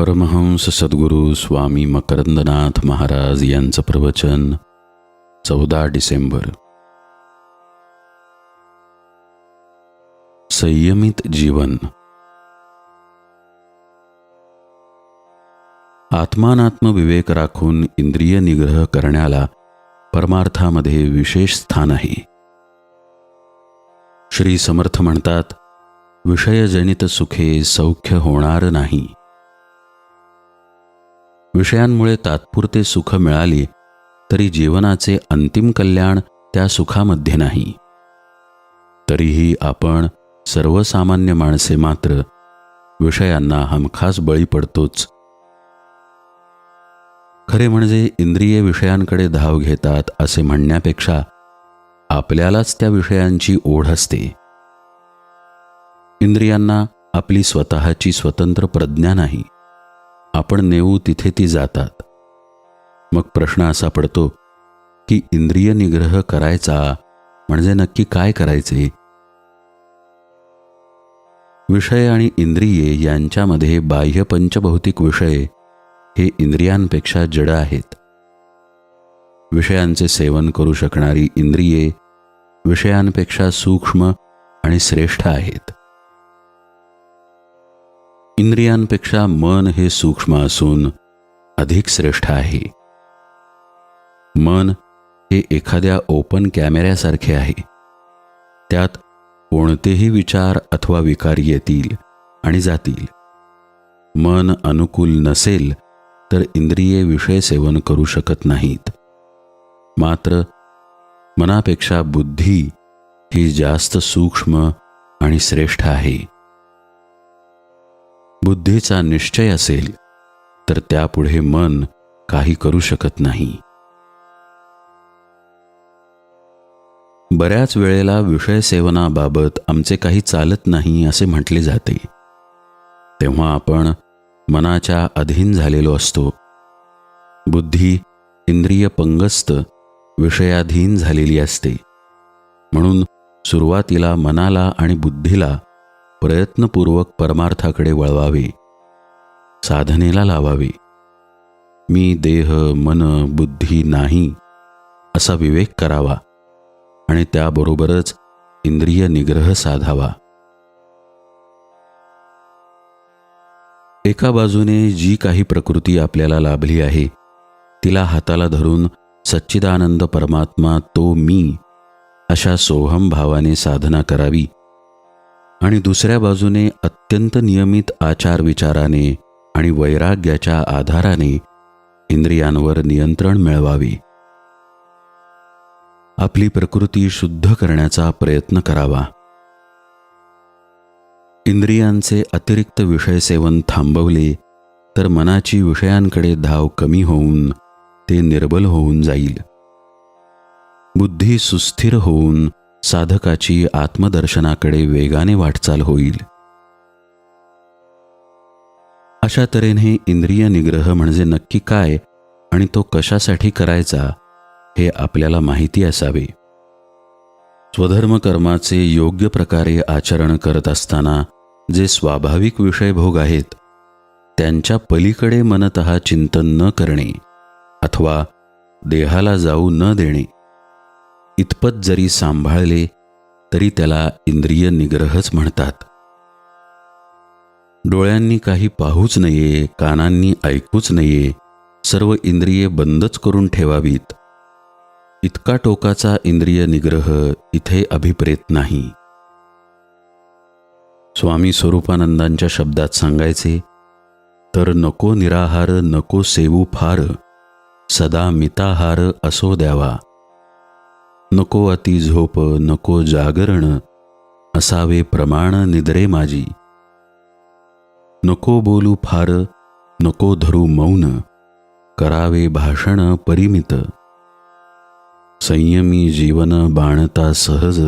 परमहंस सद्गुरू स्वामी मकरंदनाथ महाराज यांचं प्रवचन चौदा डिसेंबर. संयमित जीवन. आत्मानात्म विवेक राखून इंद्रिय निग्रह करण्याला परमार्थामध्ये विशेष स्थान आहे. श्री समर्थ म्हणतात विषयजनित सुखे सौख्य होणार नाही. विषयांमुळे तात्पुरते सुख मिळाली तरी जीवनाचे अंतिम कल्याण त्या सुखामध्ये नाही. तरीही आपण सर्वसामान्य माणसे मात्र विषयांना हमखास बळी पडतोच. खरे म्हणजे इंद्रिय विषयांकडे धाव घेतात असे म्हणण्यापेक्षा आपल्यालाच त्या विषयांची ओढ असते. इंद्रियांना आपली स्वतःची स्वतंत्र प्रज्ञा नाही. आपण नेऊ तिथे ती जातात. मग प्रश्न असा पडतो की इंद्रिय निग्रह करायचा म्हणजे नक्की काय करायचे? विषय आणि इंद्रिये यांच्यामध्ये बाह्य पंचभौतिक विषय हे इंद्रियांपेक्षा जड आहेत. विषयांचे सेवन करू शकणारी इंद्रिये विषयांपेक्षा सूक्ष्म आणि श्रेष्ठ आहेत. इंद्रियांपेक्षा मन हे सूक्ष्म असून अधिक श्रेष्ठ आहे. मन हे एखाद्या ओपन कॅमेऱ्यासारखे आहे. त्यात कोणतेही विचार अथवा विकार येतील आणि जातील. मन अनुकूल नसेल तर इंद्रिये विषय सेवन करू शकत नाहीत. मात्र मनापेक्षा बुद्धी ही जास्त सूक्ष्म आणि श्रेष्ठ आहे. बुद्धीचा निश्चय असेल तर त्यापुढे मन काही करू शकत नाही. बऱ्याच वेळेला विषय सेवनाबाबत आमचे काही चालत नाही असे म्हटले जाते. तेव्हा आपण मनाच्या अधीन झालेलो असतो. बुद्धी इंद्रिय पंगस्त विषयाधीन झालेली असते. म्हणून सुरुवातीला मनाला आणि बुद्धीला प्रयत्नपूर्वक परमार्थाकडे वळवावे. साधनेला लावावे. मी देह मन बुद्धी नाही असा विवेक करावा आणि त्याबरोबरच इंद्रिय निग्रह साधावा. एका बाजूने जी काही प्रकृती आपल्याला लाभली आहे तिला हाताला धरून सच्चिदानंद परमात्मा तो मी अशा सोहम भावाने साधना करावी आणि दुसऱ्या बाजूने अत्यंत नियमित आचार विचाराने आणि वैराग्याच्या आधाराने इंद्रियांवर नियंत्रण मिळवावे. आपली प्रकृती शुद्ध करण्याचा प्रयत्न करावा. इंद्रियांचे अतिरिक्त विषय सेवन थांबवले तर मनाची विषयांकडे धाव कमी होऊन ते निर्बल होऊन जाईल. बुद्धी सुस्थिर होऊन साधकाची आत्मदर्शनाकडे वेगाने वाटचाल होईल. अशा तऱ्हेने इंद्रिय निग्रह म्हणजे नक्की काय आणि तो कशासाठी करायचा हे आपल्याला माहिती असावे. स्वधर्म कर्माचे योग्य प्रकारे आचरण करत असताना जे स्वाभाविक विषयभोग आहेत त्यांच्या पलीकडे मनत चिंतन न करणे अथवा देहाला जाऊ न देणे इतपत जरी सांभाळले तरी त्याला इंद्रिय निग्रहच म्हणतात. डोळ्यांनी काही पाहूच नये कानांनी ऐकूच नये सर्व इंद्रिये बंदच करून ठेवावीत. इतका टोकाचा इंद्रिय निग्रह इथे अभिप्रेत नाही. स्वामी स्वरूपानंदांच्या शब्दात सांगायचे तर नको निराहार नको सेवू फार सदा मिताहार असो द्यावा. नको अति झोप नको जागरण असावे प्रमाण निद्रे माझी. नको बोलू फार नको धरू मौन करावे भाषण परिमित. संयमी जीवन बाणता सहज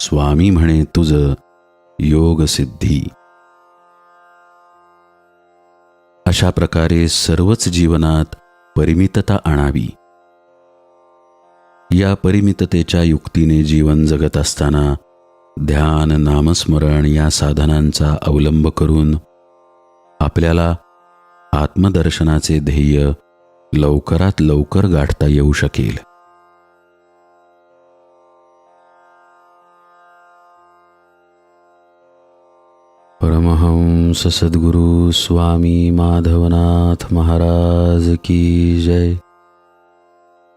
स्वामी म्हणे तुझ योग सिद्धी. अशा प्रकारे सर्वच जीवनात परिमितता आणावी. या परिमिततेच्या युक्तीने जीवन जगत असताना ध्यान नामस्मरण या साधनांचा अवलंब करून आपल्याला आत्मदर्शनाचे ध्येय लवकरात लवकर गाठता येऊ शकेल. परमहंस सद्गुरु स्वामी माधवनाथ महाराज की जय.